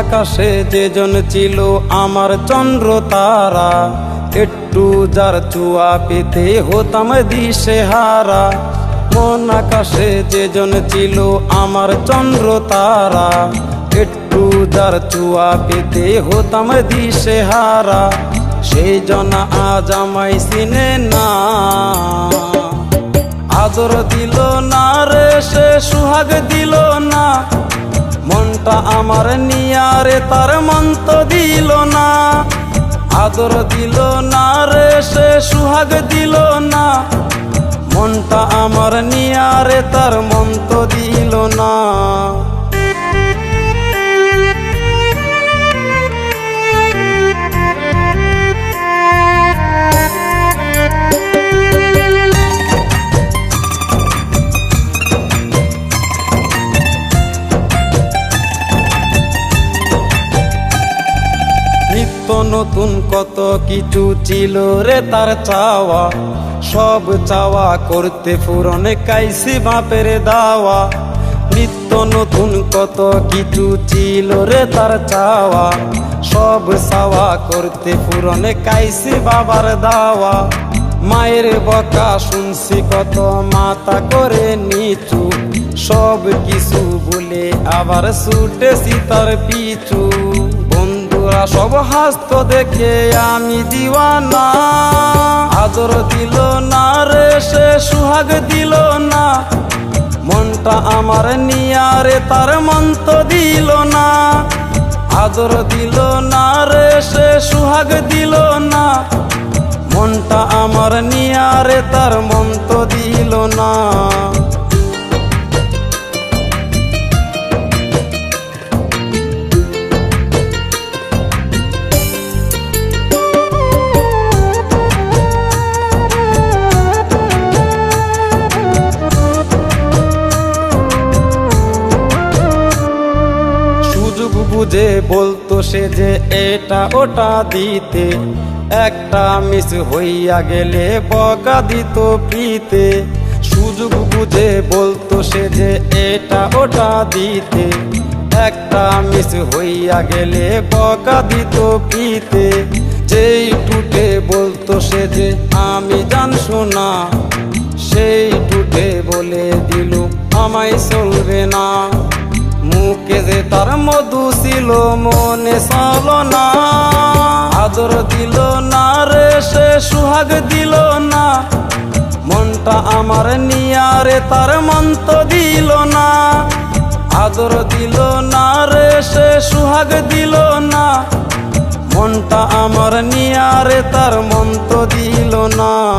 আকাশে যেজন ছিল আমার চন্দ্র তারা, একটু যার চুয়া পেতে হতাম দিশে হারা মন আকাশে যেজন ছিল আমার চন্দ্র তারা, একটু যার চুয়া পেতে হতাম দিশে হারা সেই জন আজ আমায় চিনে না। আদর দিল না রে, সে সুহাগ দিল না। আমার নিয়ারে তার মন্ত দিল না আদর দিল না। নিত্য নতুন, কত কিছু ছিল রে তার চাওয়া। সব চাওয়া করতে ফুরনে কাইসি বাপের দাওয়া। নিত্য নতুন, কত কিছু ছিল রে তার চাওয়া। সব চাওয়া করতে ফুরনে কাইসি বাবার দাওয়া। মায়ের বকা শুনছি, কত মাতা করে নিচু। সব কিছু বলে আবার ছুটেছি তার পিছু। বন্ধুরা সব হাস্ত দেখে আমি দিওয়ানা। আদর দিল না রে, সে সুহাগ দিল না। মনটা আমার নিয়ারে তার মন্ত দিল না। আদর দিল না রে, সে সুহাগ দিল না। মনটা আমার নিয়ারে তার মন্ত দিল না। বুঝে বলতো সে যে এটা ওটা দিতে। একটা মিস হইয়া গেলে বকা দিত পিতে সুযোগ বুঝে বলতো সে যে এটা ওটা দিতে। একটা মিস হইয়া গেলে বকা দিত পিতে যেই টুটে বলতো সে যে আমি জান শোনা সেই টুটে বলে দিল, আমায় চলবে না। মুখে যে তার মধু ছিল, মনে চল না আদর দিল না রে, সে সুহাগ দিল না। মনটা আমার নিয়ারে তার মন্ত দিল না। আদর দিল না রে, সে সুহাগ দিল না। মনটা আমার নিয়ারে তার মন্ত দিল না।